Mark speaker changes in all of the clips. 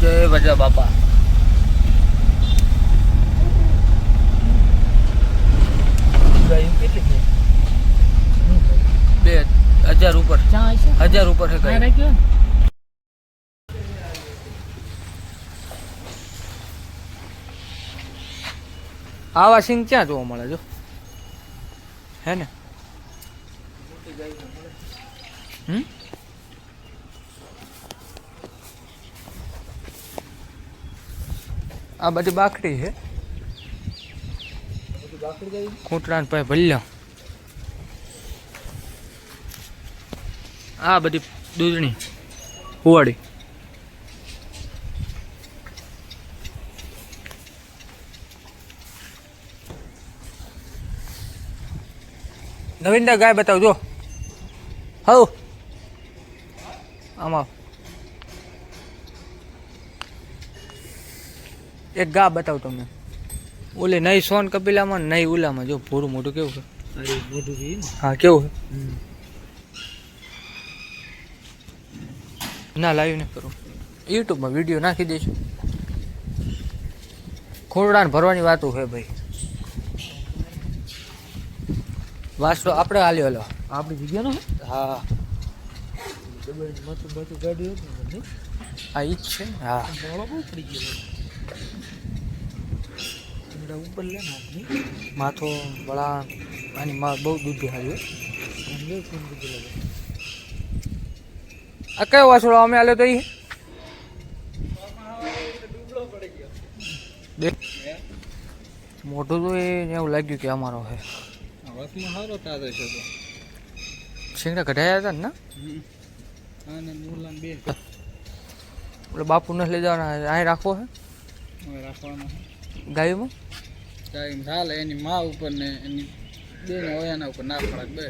Speaker 1: જય ભજા બાપા બે હજાર ઉપર હજાર ઉપર છે કઈ આવા સિંગ ક્યાં જોવા મળે જો હે ને હમ આ બધી બાકડી છે. ખૂંટડા ને પાસે ભલ્યા. આ બધી દૂધણી હુવાડી. નવીનદા ગાય બતાવજો. હવ. આમાં એક ગા બતાવ તમને. ઓલે નહીં સોન કપિલામાં નહીં ઓલામાં જો પૂરું મોટું કેવું છે? હા કેવું છે? ના લાઈવ નહીં કરું યુટ્યુબમાં વીડિયો નાખી દઈશું. ખોરડાને ભરવાની વાતો છે ભાઈ. વાસડો આપણે હાલ્યો હલો.
Speaker 2: આપણી જગ્યાનો
Speaker 1: હા.
Speaker 2: હા બતું ગાડી
Speaker 1: ઈ જ છે ને? હા.
Speaker 2: બહુ પડી ગયો. ઈંડા ઉપર લે ને
Speaker 1: માથો વળા આની માં બહુ દૂધ હાલ્યો
Speaker 2: અને
Speaker 1: આ કયો વાસળો અમે આલ્યો તો દેખ મોટું તો એવું લાગ્યું કે અમારો
Speaker 2: તો.
Speaker 1: શીંગડા કઢાયા હતા ને
Speaker 2: અને
Speaker 1: એટલે બાપુ ને લઈ જવાના અહીં રાખવો
Speaker 2: હે? રાખવાનો
Speaker 1: ગાયમાં?
Speaker 2: ટાઈમ ચાલે એની માં ઉપર ને એની બેન હોય ઓયાના ઉપર ના ફરક બે.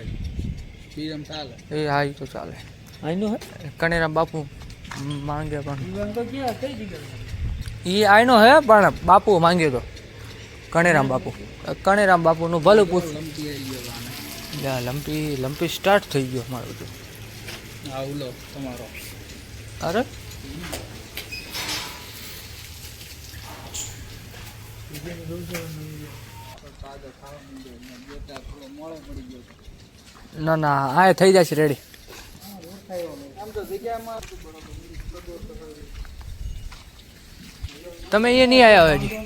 Speaker 2: બીજામ ચાલે.
Speaker 1: એ હા એ તો ચાલે.
Speaker 2: આઈનો હે?
Speaker 1: કણેરા બાપુ માંગે પણ.
Speaker 2: તો ક્યાં કઈ જગ્યાએ
Speaker 1: એ આઈનો હે પણ બાપુ માંગ્યો તો. કણેરામ બાપુ. કણેરામ બાપુનું ભલું પૂછ.
Speaker 2: લંપી આવી ગયો
Speaker 1: લંપી લંપી સ્ટાર્ટ થઈ ગયો મારો તો.
Speaker 2: હા ઉલો તમારો.
Speaker 1: અરે?
Speaker 2: માંડ્યો ને,
Speaker 1: ના, આ થઈ જશે રેડી તમે એ નહીં આવ્યા હજી.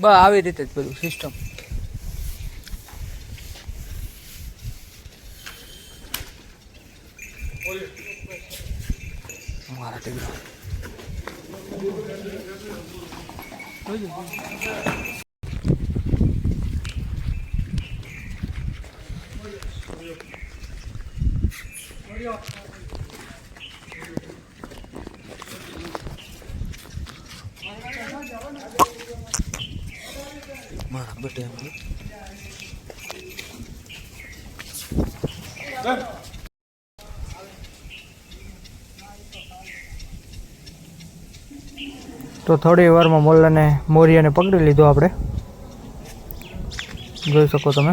Speaker 1: બસ, આવી રીતે જ બધું સિસ્ટમ તો થોડી વારમાં મોલ્લાને મોરિયાને પકડી લીધો આપણે. જોઈ શકો તમે.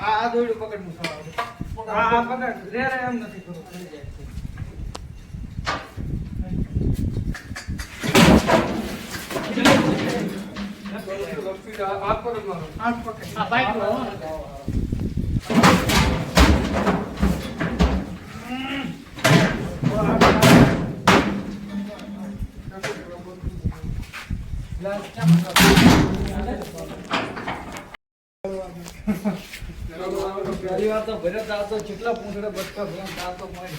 Speaker 2: આ દોડ્યું પકડનું આ આ પકડ રે રે એમ નથી કરું થઈ જાય આ પકડ મારો આ પકડ આ બાઈક પહેલી વાર તો ભરત આવતો કેટલા પૂંછડે બચકા ભેગા આવતો મળે.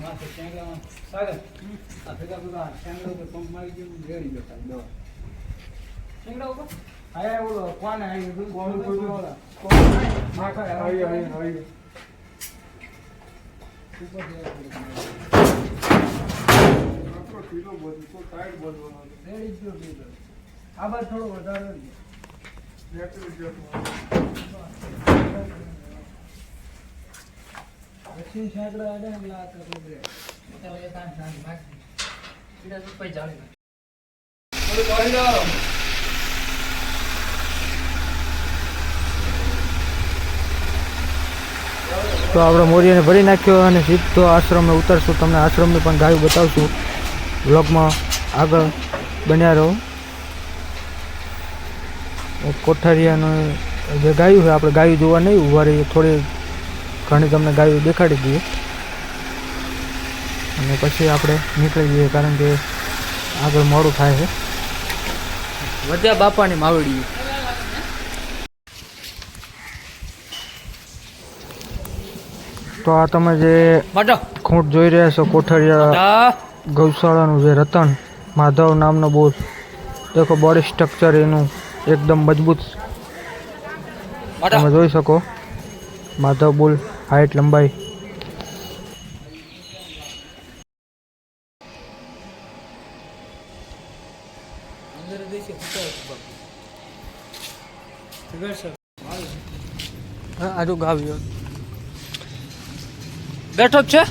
Speaker 2: માથે શેંગડામાં સાગર આ ભેગા ભેગા શેંગડો તો પંપ મારી ગયો રેડી ગયો દવા શેંગડા ઉપર? ઓલો કોને આવી કોણ કોઈ માખા આવી આવી આવી રેડી ગયો. વધારે એટલે આ તો નાખી. સીધા તો પછી જાળી નાખી. થોડું લાવો.
Speaker 3: તો આપણે મોરિયાને ભરી નાખ્યો અને સીધો આશ્રમે ઉતરશું. તમને આશ્રમની પણ ગાયું બતાવશું. બ્લોગમાં આગળ બન્યા રહો. કોઠારિયાનું જે ગાયું છે આપણે ગાયું જોવા નહીં ઊભા રહીએ થોડી ઘણી તમને ગાયું દેખાડી દઈએ. અને પછી આપણે નીકળી જઈએ કારણ કે આગળ મોડું થાય છે. વધ્યા બાપાની માવડી. તો આ તમે જે ખૂંટ જોઈ રહ્યા છો કોઠારિયા ગૌશાળાનું જે રતન માધવ નામનો બોસ દેખો બોડી સ્ટ્રક્ચર એનું એકદમ મજબૂત. તમે જોઈ શકો. માધવ બુલ હાઈટ લંબાઈ. આજુ ગાવ્યો બેઠો છે?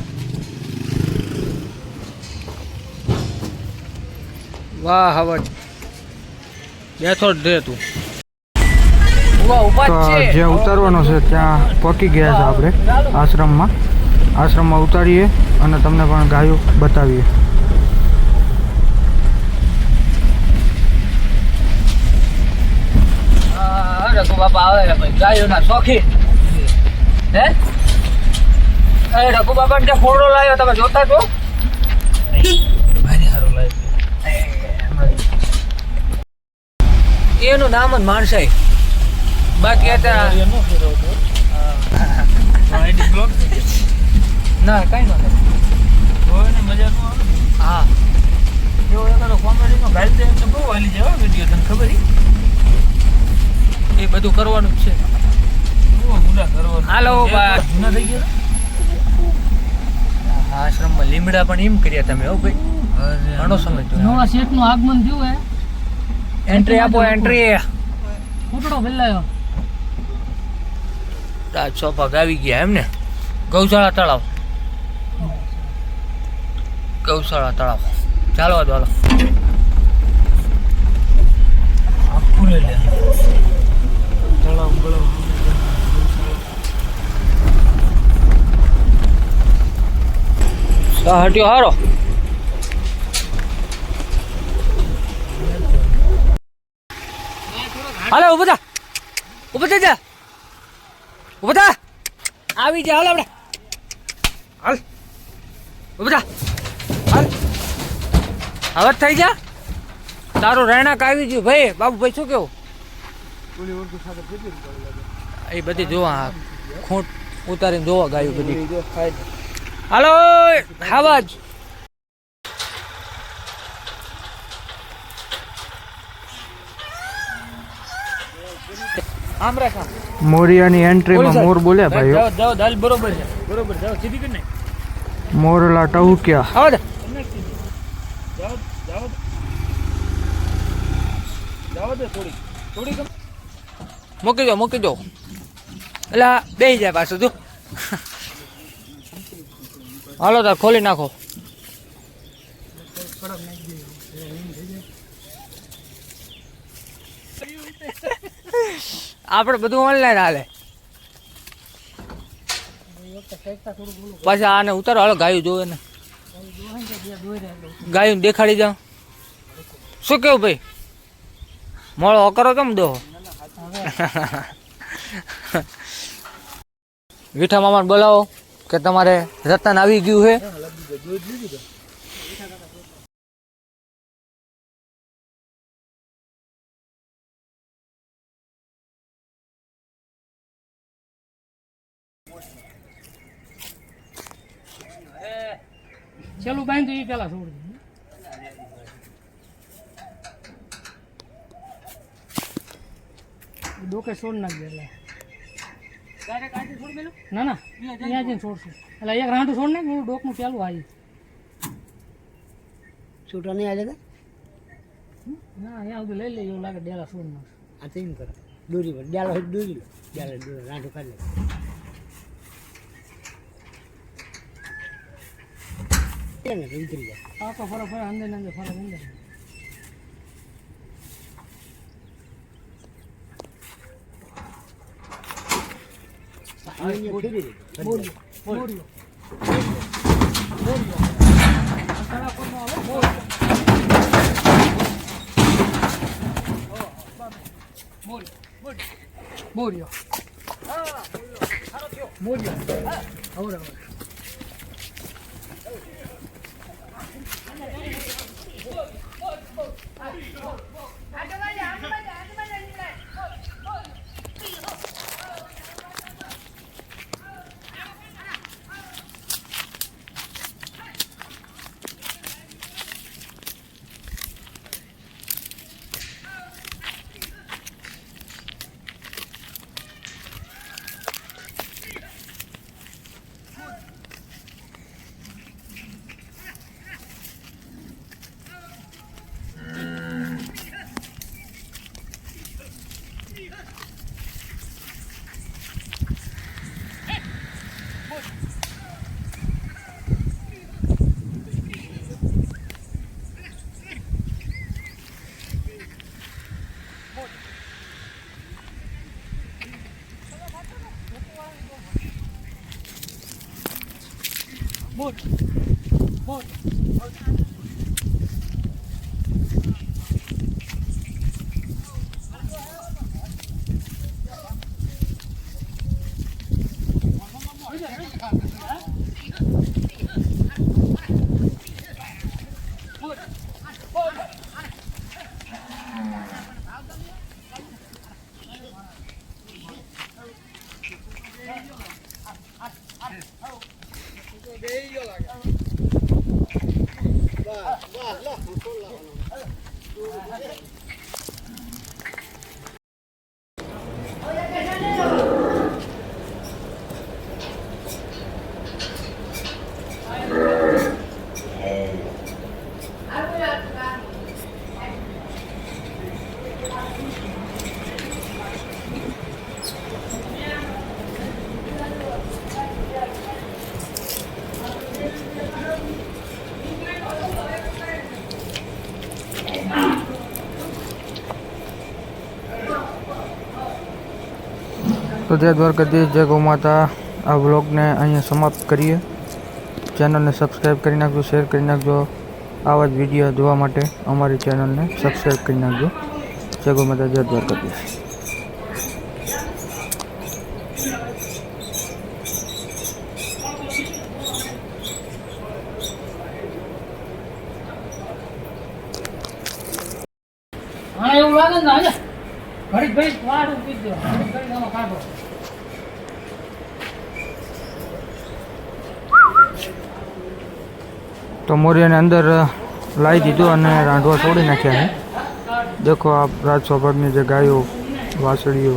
Speaker 3: વાહ હવે બેઠો જ ઊભા તો.
Speaker 2: જ
Speaker 3: ઉતારવાનો છે ત્યાં પહોંચી ગયા છે આપણે આશ્રમમાં. આશ્રમમાં ઉતારીએ અને તમને પણ ગાયો બતાવીએ.
Speaker 2: રઘુ બાપા આવે ભાઈ ગાયોના શોખીન હે? એ રઘુ બાપા ને ફોડો લાવ્યો તમે જોતા છો? એનું નામ જ માણસાઈ. બાકી અત્યારે ના કઈ નો હા. એ બધું કરવાનું જ છે. હાલો બા. ગયા આશ્રમમાં લીમડા પણ એમ કર્યા તમે હો ભાઈ. ઘણો સમય તો
Speaker 4: નવા શેઠનું આગમન થયું હે.
Speaker 2: એન્ટ્રી આપો એન્ટ્રી
Speaker 4: ફૂટડો ફેલાયો
Speaker 2: રાજ સોફા આવી ગયા એમ ને? ગૌશાળા તળાવ. ગૌશાળા તળાવ. ચાલો તો હાલો. હટ્યો, હારો. હાલો, ઊભા ઊભો જા. ઊભો આવી જા, હાલ આપણે. હાલ. ઊભો થા. હાલ. હવે થઈ જા. તારું રહેણાંક આવી ગયું. ભાઈ બાબુ ભાઈ શું કેવું? એ બધી જોવા ખૂંટ ઉતારીને જોવા ગાયું બધી. હાલો આવાજ આમ રાખા.
Speaker 3: મોરિયાની એન્ટ્રીમાં મોર બોલ્યા ભાઈ
Speaker 2: જાઓ જાઓ દાલ બરોબર છે. બરોબર જાઓ સીધી કરી નાખ.
Speaker 3: મોરલા ટહુક્યા.
Speaker 2: આવો જાઓ જાઓ. જાઓ દે થોડી થોડી મૂકી દો મૂકી દો. એટલે બેસી જાય પાછું તું હાલો તાર ખોલી નાખો. આપણે બધું ઓનલાઈન હાલે. પાછા આને ઉતારો, હાલો ગાયું જોવે ને. ગાયું દેખાડી જાઉં. શું કેવું ભાઈ? મોળો કરો કેમ દો? વિઠા મામાને બોલાવો કે તમારે રતન આવી ગયું છે.
Speaker 4: છેલ્લું બાંધ્યું એ પેલા છોડી દે ડોકે છોડ નાખજે એટલે. ના ના ત્યાં જઈને છોડશું. એટલે એક રાંડું છોડ નાખ હું ડોકનું પેલું આવી
Speaker 5: છૂટા નહીં આજે
Speaker 4: ના અહીંયા સુધી લઈ લઈએ એવું લાગે ડેલા છોડ નાખશું
Speaker 5: આ તો એમ કરો. દોરી પર ડેલા દોરી લો. ડેલા દોરી રાંઠું કાઢી લો. તો ઉતરી જાય
Speaker 4: આખો ફરક ફરક અંદર ને અંદર ફરક અંદર
Speaker 5: અહીંયા ફેરવી દે.
Speaker 4: બોલ્યો Oh, બોલ્યો બોલ્યો તારા કોનો
Speaker 3: તો જય દ્વારકાધીશ જય ગૌ માતા. આ વ્લોગને અહીંયા સમાપ્ત કરીએ. ચેનલને સબસ્ક્રાઈબ કરી નાખજો, શેર કરી નાખજો. આવા જ વીડિયો જોવા માટે અમારી ચેનલને સબસ્ક્રાઈબ કરી નાખજો. જય ગૌ માતા, જય દ્વારકાધીશ.
Speaker 4: હા વાળું પી દો ઘડીક ઘડીક આમાં કાઢો.
Speaker 3: તો મોરિયાને અંદર લાવી દીધું અને રાંધવા છોડી નાખ્યા છે. દેખો આ રાજ સૌભાગની જે ગાયો વાસળીઓ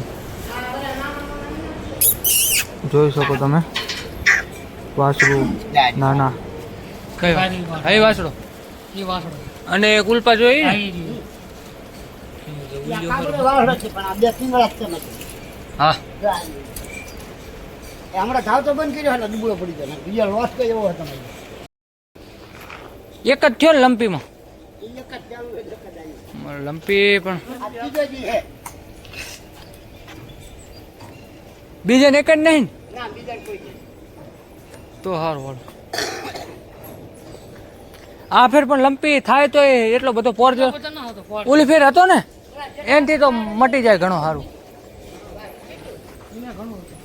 Speaker 3: જોઈ શકો તમે? વાસળું નાના.
Speaker 4: એ વાસણો
Speaker 1: અને કુલપા જોઈ? હા.
Speaker 5: હમણાં ધાવ તો બંધ કર્યો હતો ડૂબળો પડી ગયો. બીજા લોસ કઈ એવો હતો તમારે?
Speaker 1: એક જ થયો ને લંપીમાં. લંપી પણ. બીજા ને એક જ નહીં ને?
Speaker 5: ના બીજા કોઈ છે
Speaker 1: તો સારું વાળ આ ફેર પણ લંપી થાય તો એ એટલો બધો પોર ઓલી ફેર હતો ને? એનથી તો મટી જાય ઘણો સારું